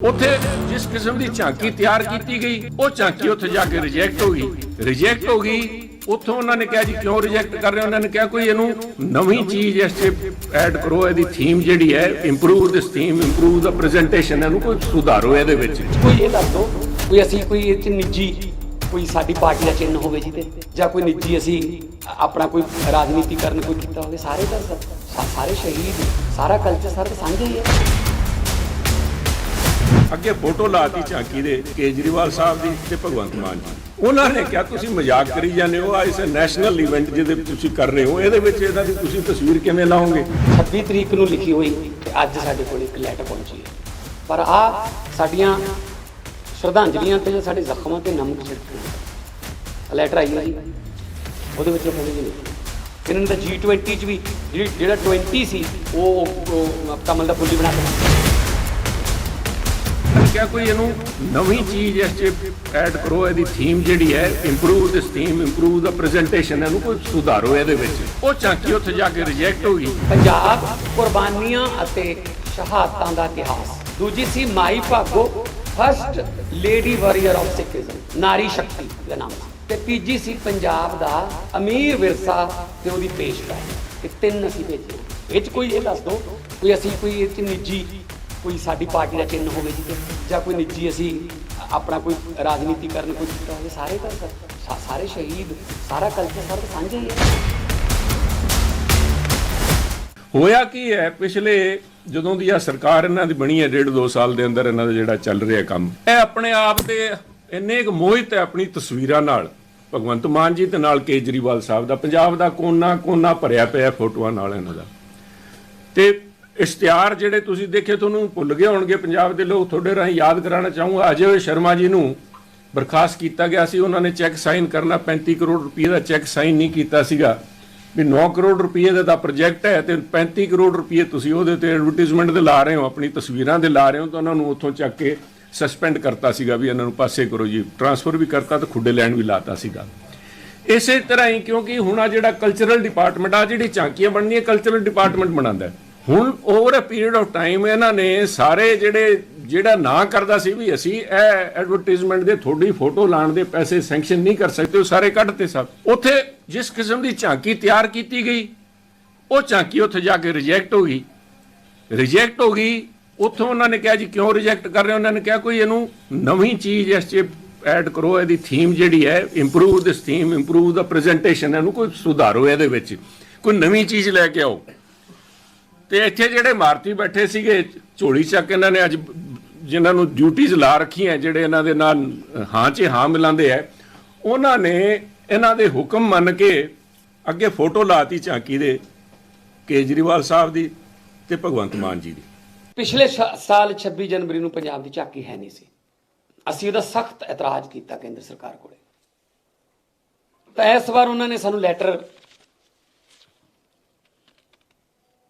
ਉੱਥੇ ਜਿਸ ਕਿਸਮ ਦੀ ਝਾਂਕੀ ਤਿਆਰ ਕੀਤੀ ਗਈ, ਉਹ ਝਾਂਕੀ ਉੱਥੇ ਜਾ ਕੇ ਰਿਜੈਕਟ ਹੋ ਗਈ। ਰਿਜੈਕਟ ਹੋ ਗਈ, ਉੱਥੋਂ ਉਹਨਾਂ ਨੇ ਕਿਹਾ ਜੀ ਕਿਉਂ ਰਿਜੈਕਟ ਕਰ ਰਹੇ ਉਹਨਾਂ ਨੇ ਕਿਹਾ ਕੋਈ ਇਹਨੂੰ ਨਵੀਂ ਚੀਜ਼ ਇਸ 'ਚ ਐਡ ਕਰੋ, ਇਹਦੀ ਥੀਮ ਜਿਹੜੀ ਹੈ improve this theme improve the presentation ਇਹਨੂੰ ਕੋਈ ਸੁਧਾਰੋ ਇਹਦੇ ਵਿੱਚ। ਕੋਈ ਇਹ ਦੱਸ ਦੋ, ਕੋਈ ਅਸੀਂ ਕੋਈ ਇਹ 'ਚ ਨਿੱਜੀ, ਕੋਈ ਸਾਡੀ ਪਾਰਟੀ ਦਾ ਚਿੰਨ੍ਹ ਹੋਵੇ ਜਿਹਦੇ, ਜਾਂ ਕੋਈ ਨਿੱਜੀ ਅਸੀਂ ਆਪਣਾ ਕੋਈ ਰਾਜਨੀਤੀ ਕਰਨ ਕੋਈ ਕੀਤਾ ਹੋਵੇ, ਸਾਰੇ ਤਾਂ ਸਾਰੇ ਸ਼ਹੀਦ ਸਾਰਾ ਕਲਚਰ ਸਾਰਾ ਸਾਂਝਾ ਹੀ ਹੈ। ਅੱਗੇ ਫੋਟੋ ਲਾਤੀ ਝਾਂਕੀ ਦੇ ਕੇਜਰੀਵਾਲ ਸਾਹਿਬ ਦੀ ਤੇ ਭਗਵੰਤ ਮਾਨ ਜੀ। ਉਹਨਾਂ ਨੇ ਕਿਹਾ, ਤੁਸੀਂ ਮਜ਼ਾਕ ਕਰੀ ਜਾਂਦੇ ਹੋ, ਆ ਇਸ ਨੈਸ਼ਨਲ ਇਵੈਂਟ ਜਿਹਦੇ ਵਿੱਚ ਤੁਸੀਂ ਕਰ ਰਹੇ ਹੋ, ਇਹਦੇ ਵਿੱਚ ਇਹਨਾਂ ਦੀ ਤੁਸੀਂ ਤਸਵੀਰ ਕਿਵੇਂ ਲਾਓਗੇ? 26 ਤਰੀਕ ਨੂੰ ਲਿਖੀ ਹੋਈ ਤੇ ਅੱਜ ਸਾਡੇ ਕੋਲ ਇੱਕ ਲੈਟਰ ਪਹੁੰਚੀ ਹੈ। ਪਰ ਆ ਸਾਡੀਆਂ ਸ਼ਰਧਾਂਜਲੀਆਂ ਤੇ ਸਾਡੇ ਜ਼ਖਮਾਂ ਤੇ ਨਮਕ ਛਿੜਕਣਾ ਲੈਟਰ ਆਈ ਹੈ ਜੀ। ਉਹਦੇ ਵਿੱਚ ਕਹਿੰਦੇ ਜੀ। ਇਹਨਾਂ ਨੇ ਤਾਂ G20 ਚ ਵੀ ਜਿਹੜਾ 20 ਸੀ, ਉਹ ਉਹ ਕਮਲ ਦਾ ਫੁੱਲੀ ਬਣਾ ਕੇ ਕਿਹਾ ਕੋਈ ਇਹਨੂੰ ਨਵੀਂ ਚੀਜ਼ ਇਸ 'ਚ ਐਡ ਕਰੋ, ਇਹਦੀ ਥੀਮ ਜਿਹੜੀ ਹੈ improve this theme improve the presentation ਇਹਨੂੰ ਕੋਈ ਸੁਧਾਰੋ ਇਹਦੇ ਵਿੱਚ। ਉਹ ਝਾਂਕੀ ਉੱਥੇ ਜਾ ਕੇ ਰਿਜੈਕਟ ਹੋ ਗਈ। ਪੰਜਾਬ ਕੁਰਬਾਨੀਆਂ ਅਤੇ ਸ਼ਹਾਦਤਾਂ ਦਾ ਇਤਿਹਾਸ। ਦੂਜੀ ਸੀ Mai Bhago first lady warrior of Sikhism ਨਾਰੀ ਸ਼ਕਤੀ ਦਾ ਨਾਮ। ਤੇ ਤੀਜੀ ਸੀ ਪੰਜਾਬ ਦਾ ਅਮੀਰ ਵਿਰਸਾ ਤੇ ਉਹਦੀ ਪੇਸ਼ਕਾਰੀ ਇਹ ਤਿੰਨ ਅਸੀਂ ਭੇਜੇ। ਇਹ ਚ ਕੋਈ ਇਹ ਦੱਸ ਦੋ, ਕੋਈ ਅਸੀਂ ਕੋਈ ਇਹ ਚ ਨਿੱਜੀ ਕੋਈ ਸਾਡੀ ਪਾਰਟੀ ਦਾ ਚਿੰਨ੍ਹ ਹੋਵੇ ਜਿਹਦੇ ਜਾਂ ਕੋਈ ਨਿੱਜੀ ਅਸੀਂ ਆਪਣਾ ਕੋਈ ਰਾਜਨੀਤੀ ਕਰਨ ਕੋਈ ਕੀਤਾ ਹੋਵੇ, ਸਾਰੇ ਤਾਂ ਸਾ- ਸਾਰੇ ਸ਼ਹੀਦ, ਸਾਰਾ ਕਲਚਰ ਸਾਰਾ ਤਾਂ ਸਾਂਝਾ ਹੀ ਹੈ। ਹੋਇਆ ਕੀ ਹੈ, ਪਿਛਲੇ ਜਦੋਂ ਦੀ ਆ ਸਰਕਾਰ ਇਹਨਾਂ ਦੀ ਬਣੀ ਹੈ, ਡੇਢ ਦੋ ਸਾਲ ਦੇ ਅੰਦਰ ਇਹਨਾਂ ਦਾ ਜਿਹੜਾ ਚੱਲ ਰਿਹਾ ਕੰਮ, ਇਹ ਆਪਣੇ ਆਪ ਤੇ ਇੰਨੇ ਕੁ ਮੋਹਿਤ ਹੈ ਆਪਣੀ ਤਸਵੀਰਾਂ ਨਾਲ, ਭਗਵੰਤ ਮਾਨ ਜੀ ਤੇ ਨਾਲ ਕੇਜਰੀਵਾਲ ਸਾਹਿਬ ਦਾ, ਪੰਜਾਬ ਦਾ ਕੋਨਾ ਕੋਨਾ ਭਰਿਆ ਪਿਆ ਫੋਟੋਆਂ ਨਾਲ ਇਹਨਾਂ ਦਾ। ਤੇ ਇਸ਼ਤਿਹਾਰ ਜਿਹੜੇ ਤੁਸੀਂ ਦੇਖੇ ਤੁਹਾਨੂੰ ਭੁੱਲ ਗਏ ਹੋਣਗੇ, ਪੰਜਾਬ ਦੇ ਲੋਕ ਤੁਹਾਡੇ ਰਾਹੀਂ ਯਾਦ ਕਰਾਉਣਾ ਚਾਹੂੰਗਾ। ਅਜੇ ਸ਼ਰਮਾ ਜੀ ਨੂੰ ਬਰਖਾਸਤ ਕੀਤਾ ਗਿਆ ਸੀ, ਉਹਨਾਂ ਨੇ ਚੈੱਕ ਸਾਈਨ ਕਰਨਾ 35 ਕਰੋੜ ਰੁਪਏ ਦਾ ਚੈੱਕ ਸਾਈਨ ਨਹੀਂ ਕੀਤਾ ਸੀਗਾ। ਵੀ 9 ਕਰੋੜ ਰੁਪਏ ਦਾ ਤਾਂ ਪ੍ਰੋਜੈਕਟ ਹੈ ਤੇ 35 ਕਰੋੜ ਰੁਪਏ ਤੁਸੀਂ ਉਹਦੇ ਤੇ ਐਡਵਰਟਾਈਜ਼ਮੈਂਟ ਦੇ ਲਾ ਰਹੇ ਹੋ, ਆਪਣੀ ਤਸਵੀਰਾਂ ਦੇ ਲਾ ਰਹੇ ਹੋ, ਤਾਂ ਉਹਨਾਂ ਨੂੰ ਉੱਥੋਂ ਚੱਕ ਕੇ ਸਸਪੈਂਡ ਕਰਤਾ ਸੀਗਾ ਵੀ ਇਹਨਾਂ ਨੂੰ ਪਾਸੇ ਕਰੋ ਜੀ। ਟਰਾਂਸਫਰ ਵੀ ਕਰਤਾ ਤੇ ਖੁੱਡੇ ਲੈਣ ਵੀ ਲਾਤਾ ਸੀਗਾ। ਇਸੇ ਤਰ੍ਹਾਂ ਹੀ ਕਿਉਂਕਿ ਹੁਣ ਆ ਜਿਹੜਾ ਕਲਚਰਲ ਡਿਪਾਰਟਮੈਂਟ ਆ ਜਿਹੜੀ ਝਾਂਕੀਆਂ ਬਣਨੀਆਂ ਕਲਚਰਲ ਡਿਪਾਰਟਮੈਂਟ ਬਣਾਉਂਦਾ ਹੈ। ਹੁਣ over a period of time ਇਹਨਾਂ ਨੇ ਸਾਰੇ ਜਿਹੜੇ, ਜਿਹੜਾ ਨਾ ਕਰਦਾ ਸੀ ਵੀ ਅਸੀਂ ਇਹ ਐਡਵਰਟਾਈਜ਼ਮੈਂਟ ਦੇ ਥੋੜੀ ਫੋਟੋ ਲਾਣ ਦੇ ਪੈਸੇ ਸੈਂਕਸ਼ਨ ਨਹੀਂ ਕਰ ਸਕਦੇ, ਉਹ ਸਾਰੇ ਕੱਢਤੇ ਸਭ। ਉੱਥੇ ਜਿਸ ਕਿਸਮ ਦੀ ਝਾਂਕੀ ਤਿਆਰ ਕੀਤੀ ਗਈ, ਉਹ ਝਾਂਕੀ ਉੱਥੇ ਜਾ ਕੇ ਰਿਜੈਕਟ ਹੋ ਗਈ। ਰਿਜੈਕਟ ਹੋ ਗਈ, ਉੱਥੋਂ ਉਹਨਾਂ ਨੇ ਕਿਹਾ ਜੀ, ਕਿਉਂ ਰਿਜੈਕਟ ਕਰ ਰਹੇ ਉਹਨਾਂ ਨੇ ਕਿਹਾ ਕੋਈ ਇਹਨੂੰ ਨਵੀਂ ਚੀਜ਼ ਇਸ 'ਚ ਐਡ ਕਰੋ, ਇਹਦੀ ਥੀਮ ਜਿਹੜੀ ਹੈ improve this theme improve the presentation ਇਹਨੂੰ ਕੋਈ ਸੁਧਾਰੋ ਇਹਦੇ ਵਿੱਚ। ਕੋਈ ਨਵੀਂ ਚੀਜ਼ ਲੈ ਕੇ ਆਓ। ਤੇ ਇੱਥੇ ਜਿਹੜੇ ਮਾਰਤੀ ਬੈਠੇ ਸੀਗੇ, ਝੋਲੀ ਚੱਕ ਇਹਨਾਂ ਨੇ ਅੱਜ ਜਿਨ੍ਹਾਂ ਨੂੰ ਡਿਊਟੀਆਂ ਲਾ ਰੱਖੀਆਂ, ਜਿਹੜੇ ਇਹਨਾਂ ਦੇ ਨਾਲ, ਹਾਂ 'ਚ ਹਾਂ ਮਿਲਾਉਂਦੇ ਆ, ਉਹਨਾਂ ਨੇ ਇਹਨਾਂ ਦੇ ਹੁਕਮ ਮੰਨ ਕੇ ਅੱਗੇ ਫੋਟੋ ਲਾਤੀ ਝਾਂਕੀ ਦੇ ਕੇਜਰੀਵਾਲ ਸਾਹਿਬ ਦੀ ਤੇ ਭਗਵੰਤ ਮਾਨ ਜੀ ਦੀ। ਪਿਛਲੇ ਸਾਲ 26 ਜਨਵਰੀ ਨੂੰ ਪੰਜਾਬ ਦੀ ਝਾਕੀ ਹੈ ਨਹੀਂ ਸੀ। ਅਸੀਂ ਉਹਦਾ ਸਖਤ ਇਤਰਾਜ਼ ਕੀਤਾ ਕੇਂਦਰ ਸਰਕਾਰ ਕੋਲੇ। ਤਾਂ ਇਸ ਵਾਰ ਉਹਨਾਂ ਨੇ ਸਾਨੂੰ ਲੈਟਰ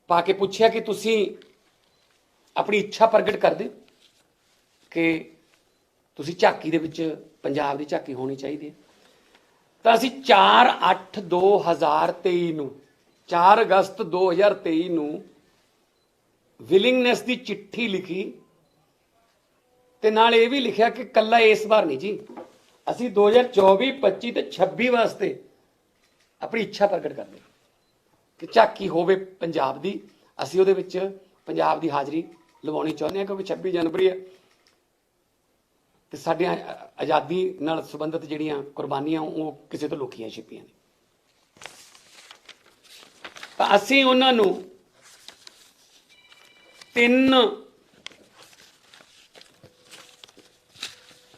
ਪਾ ਕੇ ਪੁੱਛਿਆ ਕਿ ਤੁਸੀਂ ਆਪਣੀ ਇੱਛਾ ਪ੍ਰਗਟ ਕਰਦੇ ਕਿ ਤੁਸੀਂ ਝਾਕੀ ਦੇ ਵਿੱਚ, ਪੰਜਾਬ ਦੀ ਝਾਕੀ ਹੋਣੀ ਚਾਹੀਦੀ ਹੈ? ਤਾਂ ਅਸੀਂ 4 8 2023 ਨੂੰ 4 ਅਗਸਤ 2023 ਨੂੰ ਵਿਲਿੰਗਨੈਸ ਦੀ ਚਿੱਠੀ ਲਿਖੀ ਤੇ ਨਾਲ ਇਹ ਵੀ ਲਿਖਿਆ ਕਿ ਕੱਲਾ ਇਸ ਵਾਰ ਨਹੀਂ ਜੀ। ਅਸੀਂ 2024 25 ਤੇ 26 ਵਾਸਤੇ ਆਪਣੀ ਇੱਛਾ ਪ੍ਰਗਟ ਕਰਦੇ ਕਿ ਝਾਕੀ ਹੋਵੇ ਪੰਜਾਬ ਦੀ, ਅਸੀਂ ਉਹਦੇ ਵਿੱਚ ਪੰਜਾਬ ਦੀ ਹਾਜ਼ਰੀ ਲਵਾਉਣੀ ਚਾਹੁੰਦੇ ਹਾਂ ਕਿਉਂਕਿ 26 ਜਨਵਰੀ ਹੈ ਤੇ ਸਾਡੇ ਆਜ਼ਾਦੀ ਨਾਲ ਸੰਬੰਧਿਤ ਜਿਹੜੀਆਂ ਕੁਰਬਾਨੀਆਂ ਉਹ ਕਿਸੇ ਤੋਂ ਲੁਕੀਆਂ ਛਿਪੀਆਂ ਨੇ ਤਾਂ ਅਸੀਂ ਉਹਨਾਂ ਨੂੰ ਤਿੰਨ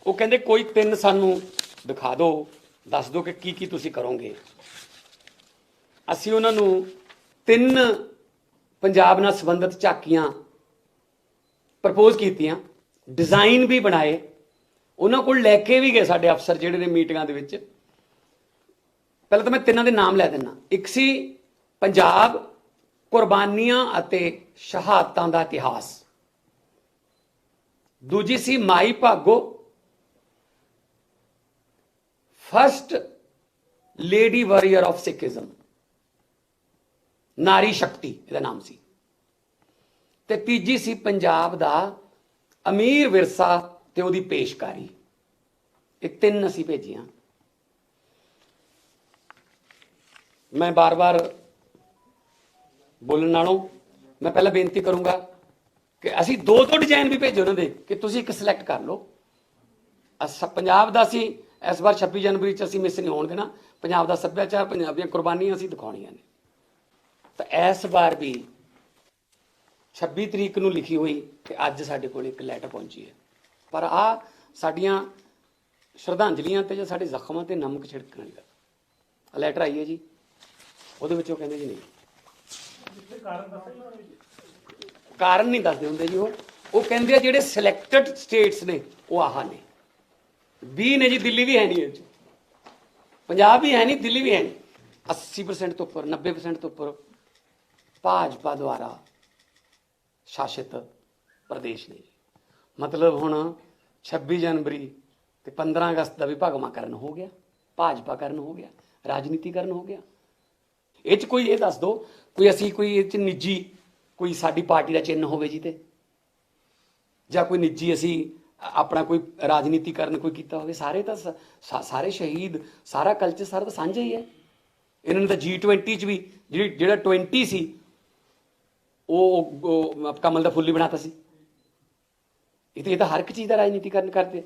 ਉਹ ਕਹਿੰਦੇ ਕੋਈ ਤਿੰਨ ਸਾਨੂੰ ਦਿਖਾ ਦਿਓ, ਦੱਸ ਦਿਓ ਕਿ ਕੀ ਕੀ ਤੁਸੀਂ ਕਰੋਗੇ। ਅਸੀਂ ਉਹਨਾਂ ਨੂੰ ਤਿੰਨ ਪੰਜਾਬ ਨਾਲ ਸੰਬੰਧਿਤ ਝਾਕੀਆਂ ਪ੍ਰਪੋਜ਼ ਕੀਤੀਆਂ, ਡਿਜ਼ਾਈਨ ਵੀ ਬਣਾਏ। ਉਹਨਾਂ ਕੋਲ ਲੈ ਕੇ ਵੀ ਗਏ ਸਾਡੇ ਅਫਸਰ ਜਿਹੜੇ ਨੇ ਮੀਟਿੰਗਾਂ ਦੇ ਵਿੱਚ। ਪਹਿਲਾਂ ਤਾਂ ਮੈਂ ਤਿੰਨਾਂ ਦੇ ਨਾਮ ਲੈ ਦਿੰਨਾ ਇੱਕ ਸੀ ਪੰਜਾਬ ਕੁਰਬਾਨੀਆਂ ਅਤੇ ਸ਼ਹਾਦਤਾਂ ਦਾ ਇਤਿਹਾਸ। ਦੂਜੀ ਸੀ Mai Bhago. First lady warrior of Sikhism ਨਾਰੀ ਸ਼ਕਤੀ, ਇਹਦਾ ਨਾਮ ਸੀ। ਤੇ ਤੀਜੀ ਸੀ ਪੰਜਾਬ ਦਾ ਅਮੀਰ ਵਿਰਸਾ ਤੇ ਉਹਦੀ ਪੇਸ਼ਕਾਰੀ। ਇਹ ਤਿੰਨ ਅਸੀਂ ਭੇਜੀਆਂ। ਮੈਂ ਬਾਰ-ਬਾਰ ਬੋਲਣ ਨਾਲੋਂ ਮੈਂ ਪਹਿਲਾਂ ਬੇਨਤੀ ਕਰੂੰਗਾ ਕਿ ਅਸੀਂ ਦੋ ਦੋ ਡਿਜ਼ਾਈਨ ਵੀ ਭੇਜੋ ਉਹਨਾਂ ਦੇ ਕਿ ਤੁਸੀਂ ਇੱਕ ਸਿਲੈਕਟ ਕਰ ਲਓ। ਅਸ ਪੰਜਾਬ ਦਾ ਅਸੀਂ ਇਸ ਵਾਰ 26 ਜਨਵਰੀ ਚ ਅਸੀਂ ਮਿਸ ਨਹੀਂ ਹੋਣ ਦੇਣਾ ਪੰਜਾਬ ਦਾ ਸੱਭਿਆਚਾਰ, ਪੰਜਾਬ ਦੀਆਂ ਕੁਰਬਾਨੀਆਂ ਅਸੀਂ ਦਿਖਾਉਣੀਆਂ ਨੇ। ਤਾਂ ਇਸ ਵਾਰ ਵੀ 26 ਤਰੀਕ ਨੂੰ ਲਿਖੀ ਹੋਈ ਤੇ ਅੱਜ ਸਾਡੇ ਕੋਲ ਇੱਕ ਲੈਟਰ ਪਹੁੰਚੀ ਹੈ। ਪਰ ਆ ਸਾਡੀਆਂ ਸ਼ਰਧਾਂਜਲੀਆਂ ਤੇ ਜਾਂ ਸਾਡੇ ਜ਼ਖਮਾਂ ਤੇ ਨਮਕ ਛਿੜਕਣ ਵਾਲੀ ਗੱਲ। ਲੈਟਰ ਆਈ ਹੈ ਜੀ। ਉਹਦੇ ਵਿੱਚ ਉਹ ਕਹਿੰਦੇ ਜੀ ਨਹੀਂ। ਕਾਰਨ ਨਹੀਂ ਦੱਸਦੇ ਹੁੰਦੇ ਜੀ ਉਹ। ਉਹ ਕਹਿੰਦੇ ਆ ਜਿਹੜੇ ਸਿਲੈਕਟਡ ਸਟੇਟਸ ਨੇ, ਉਹ ਆਹ ਨੇ। 20 ਨੇ ਜੀ, ਦਿੱਲੀ ਵੀ ਹੈ ਨਹੀਂ ਇਹ 'ਚ। ਪੰਜਾਬ ਵੀ ਹੈ ਨਹੀਂ, ਦਿੱਲੀ ਵੀ ਹੈ ਨਹੀਂ। 80% ਤੋਂ ਉੱਪਰ 90% ਤੋਂ ਉੱਪਰ। ਭਾਜਪਾ ਦੁਆਰਾ ਸ਼ਾਸਿਤ ਪ੍ਰਦੇਸ਼ ਨੇ। ਮਤਲਬ ਹੁਣ 26 ਜਨਵਰੀ ਤੇ 15 ਅਗਸਤ ਦਾ ਵੀ ਭਗਵਾਕਰਨ ਹੋ ਗਿਆ ਭਾਜਪਾਕਰਨ ਹੋ ਗਿਆ ਰਾਜਨੀਤੀਕਰਨ ਹੋ ਗਿਆ। ਇਹ ਚ ਕੋਈ ਇਹ ਦੱਸ ਦਿਓ ਕੋਈ ਅਸੀਂ ਕੋਈ ਇਹ ਚ ਨਿੱਜੀ, ਕੋਈ ਸਾਡੀ ਪਾਰਟੀ ਦਾ ਚਿੰਨ੍ਹ ਹੋਵੇ ਜੀ ਤੇ? ਜਾਂ ਕੋਈ ਨਿੱਜੀ ਅਸੀਂ ਆਪਣਾ ਕੋਈ ਰਾਜਨੀਤੀਕਰਨ ਕੋਈ ਕੀਤਾ ਹੋਵੇ? ਸਾਰੇ ਤਾਂ ਸ- ਸਾਰੇ ਸ਼ਹੀਦ, ਸਾਰਾ ਕਲਚਰ ਸਾਰਾ ਤਾਂ ਸਾਂਝਾ ਹੀ ਹੈ। ਇਹਨਾਂ ਨੇ ਤਾਂ G20 ਚ ਵੀ ਜਿਹੜੀ, ਜਿਹੜਾ 20 ਸੀ ਉਹ ਉਹ ਕਮਲ ਦਾ ਫੁੱਲ ਹੀ ਬਣਾਤਾ ਸੀ। ਇਹ ਤਾਂ ਇਹ ਤਾਂ ਹਰ ਇੱਕ ਚੀਜ਼ ਦਾ ਰਾਜਨੀਤੀਕਰਨ ਕਰਦੇ